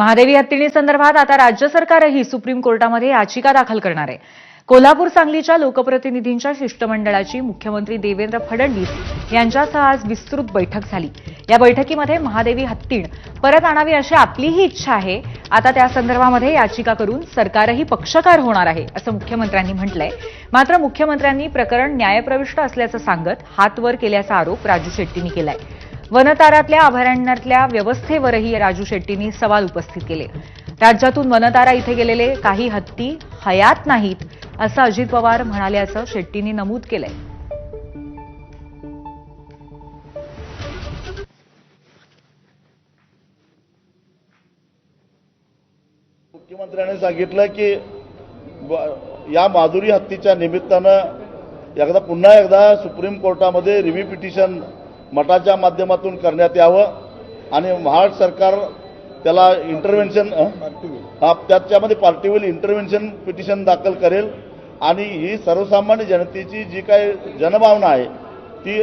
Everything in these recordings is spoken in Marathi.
महादेवी हत्तीणी संदर्भात आता राज्य सरकारही सुप्रीम कोर्टामध्ये याचिका दाखल करणार आहे. कोल्हापूर सांगलीच्या लोकप्रतिनिधींच्या शिष्टमंडळाची मुख्यमंत्री देवेंद्र फडणवीस यांच्यासह आज विस्तृत बैठक झाली. या बैठकीमध्ये महादेवी हत्तीण परत आणावी अशी आपलीही इच्छा आहे. आता त्या संदर्भामध्ये याचिका करून सरकारही पक्षकार होणार आहे असं मुख्यमंत्र्यांनी म्हटलंय. मात्र मुख्यमंत्र्यांनी प्रकरण न्यायप्रविष्ट असल्याचं सांगत हात वर केल्याचा आरोप राजू शेट्टींनी केलाय. वनतारातल्या अभयारण्यातल्या व्यवस्थेवरही राजू शेट्टींनी सवाल उपस्थित केले. राज्यातून वनतारा इथे गेलेले काही हत्ती हयात नाहीत असं अजित पवार म्हणाल्याचं शेट्टींनी नमूद केलंय. मुख्यमंत्र्यांनी सांगितलं की या माधुरी हत्तीच्या निमित्तानं एकदा पुन्हा एकदा सुप्रीम कोर्टामध्ये रिव्ह्यू पिटिशन मठाच्या माध्यमातून करण्यात यावं आणि महाराष्ट्र सरकार त्याला इंटरव्हेन्शन हा त्याच्यामध्ये होईल इंटरव्हेन्शन पिटिशन दाखल करेल. आणि ही सर्वसामान्य जनतेची जी काही जनभावना आहे ती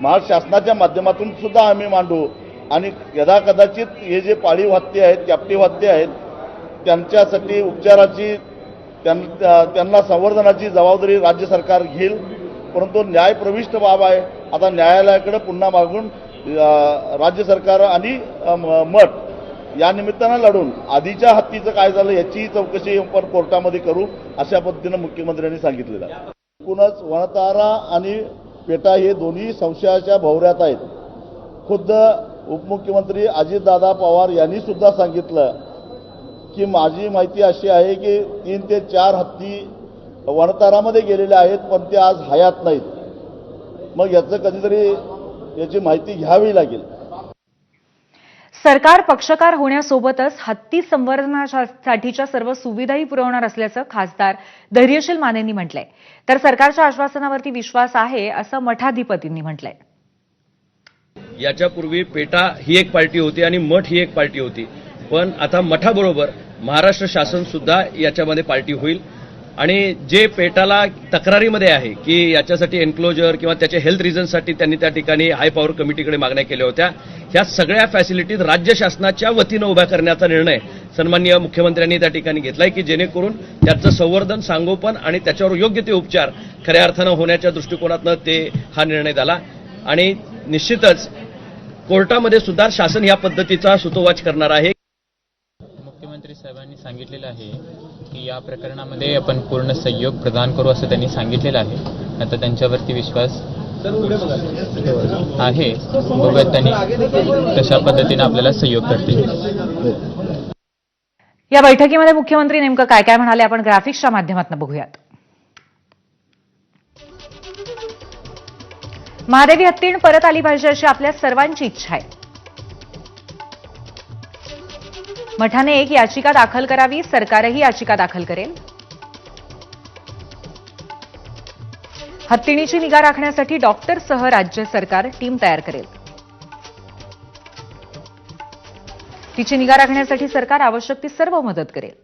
महाराष्ट्र शासनाच्या माध्यमातून सुद्धा आम्ही मांडू. आणि कदाकदाचित हे जे पाळीव हत्ते आहेत कॅप्टिव्ह हत्ते आहेत त्यांच्यासाठी उपचाराची त्यां- त्यांना संवर्धनाची जबाबदारी राज्य सरकार घेईल. परंतु न्यायप्रविष्ट बाब आहे. आता न्यायालयाकडे पुन्हा मागून राज्य सरकार आणि मठ या निमित्तानं लढून आधीच्या हत्तीचं काय झालं याचीही चौकशी आपण कोर्टामध्ये करू अशा पद्धतीनं मुख्यमंत्र्यांनी सांगितलेलं आहे. एकूणच वणतारा आणि पेटा हे दोन्ही संशयाच्या भोवऱ्यात आहेत. खुद्द उपमुख्यमंत्री अजितदादा पवार यांनी सुद्धा सांगितलं की माझी माहिती अशी आहे की तीन ते चार हत्ती वनतारामध्ये गेलेले आहेत पण ते आज हयात नाहीत. मग याचं कधीतरी याची माहिती घ्यावी लागेल. सरकार पक्षकार होण्यासोबतच हत्ती संवर्धनासाठीच्या सर्व सुविधाही पुरवणार असल्याचं खासदार धैर्यशील मानेंनी म्हटलंय. तर सरकारच्या आश्वासनावरती विश्वास आहे असं मठाधिपतींनी म्हटलंय. याच्यापूर्वी पेटा ही एक पार्टी होती आणि मठ ही एक पार्टी होती. पण आता मठाबरोबर महाराष्ट्र शासन सुद्धा याच्यामध्ये पार्टी होईल. आणि जे पेटाला तक्रारीमध्ये आहे की याच्यासाठी एन्क्लोजर किंवा त्याच्या हेल्थ रिझनसाठी त्यांनी त्या ठिकाणी हाय पॉवर कमिटीकडे मागण्या केल्या होत्या ह्या सगळ्या फॅसिलिटीज राज्य शासनाच्या वतीनं उभ्या करण्याचा निर्णय सन्माननीय मुख्यमंत्र्यांनी त्या ठिकाणी घेतलाय की जेणेकरून त्याचं संवर्धन सांगोपन आणि त्याच्यावर योग्य ते उपचार खऱ्या अर्थानं होण्याच्या दृष्टिकोनातनं ते हा निर्णय झाला. आणि निश्चितच कोर्टामध्ये सुद्धा शासन या पद्धतीचा सुतोवाच करणार आहे. सांगितलेलं आहे की या प्रकरणामध्ये आपण पूर्ण सहयोग प्रदान करू असं त्यांनी सांगितलेलं आहे. आता त्यांच्यावरती विश्वास आहे. बघत त्यांनी कशा पद्धतीने आपल्याला सहयोग करतील. या बैठकीमध्ये मुख्यमंत्री नेमकं काय काय म्हणाले आपण ग्राफिक्सच्या माध्यमातून बघूयात. महादेवी हत्तीण परत आली पाहिजे अशी आपल्या सर्वांची इच्छा आहे. मठाने एक याचिका दाखल करावी सरकारही याचिका दाखल करेल. हत्तीणीची निगा राखण्यासाठी डॉक्टरसह राज्य सरकार टीम तयार करेल. तिची निगा राखण्यासाठी सरकार आवश्यक ती सर्व मदत करेल.